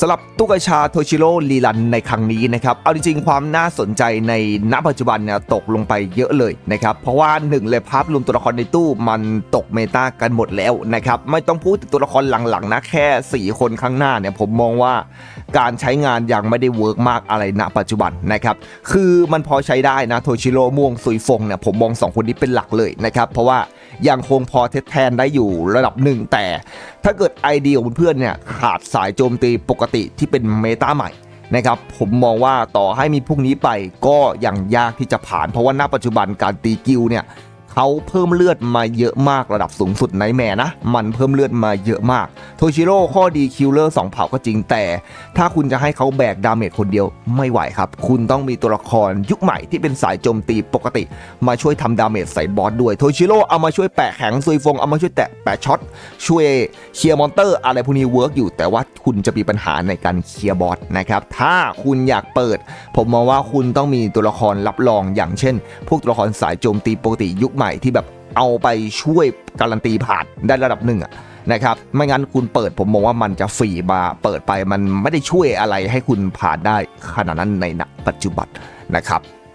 สำหรับตุ๊กชาโทชิโร่ลีลันในครั้งนี้นะครับ เอาจริงๆ ความน่าสนใจในณปัจจุบันเนี่ยตกลงไปเยอะเลยนะครับ เพราะว่าหนึ่งเลยภาพรวมตัวละครในตู้มันตกเมตากันหมดแล้วนะครับ ไม่ต้องพูดถึงตัวละครหลังๆนะแค่ 4 คนข้างหน้าเนี่ยผมมองว่าการใช้งานยังไม่ได้เวิร์กมากอะไรณปัจจุบันนะครับ คือมันพอใช้ได้นะโทชิโร่ม่วงซุยฟงเนี่ยผมมองสองคนนี้เป็นหลักเลยนะครับ เพราะว่า ยังคงพอเทสแทนได้อยู่ระดับหนึ่งแต่ ถ้าเกิดไอเดียของเพื่อนเนี่ยขาดสายโจมตีปกติที่เป็นเมตาใหม่นะครับผมมองว่าต่อให้มีพวกนี้ไปก็ยังยากที่จะผ่าน เพราะว่าณปัจจุบันการตีกิลเนี่ย เขาเพิ่มเลือดมาเยอะมากระดับสูงสุดในแม่นะ มันเพิ่มเลือดมาเยอะมาก โทชิโร่ข้อดีคิลเลอร์สองเผ่าก็จริงแต่ ถ้าคุณจะให้เขาแบกดาเมจคนเดียวไม่ไหวครับ คุณต้องมีตัวละครยุคใหม่ที่เป็นสายโจมตีปกติ มาช่วยทำดาเมจใส่บอสด้วย โทชิโร่เอามาช่วยแปะแข็งซุยฟงเอามาช่วยแตะแปะช็อตช่วยเคลียร์มอนเตอร์อะไรพวกนี้เวิร์กอยู่ แต่ว่าคุณจะมีปัญหาในการเคลียร์บอสนะครับถ้าคุณอยากเปิด ผมมองว่าคุณต้องมีตัวละครรับรองอย่างเช่น พวกตัวละครสายโจมตีปกติยุคใหม่ที่แบบเอาไปช่วยการันตีผ่านได้ระดับหนึ่งอะนะครับไม่งั้นคุณเปิดผมมองว่ามันจะฟรีมาเปิดไปมันไม่ได้ช่วยอะไรให้คุณผ่านได้ขนาดนั้นในณปัจจุบันนะครับ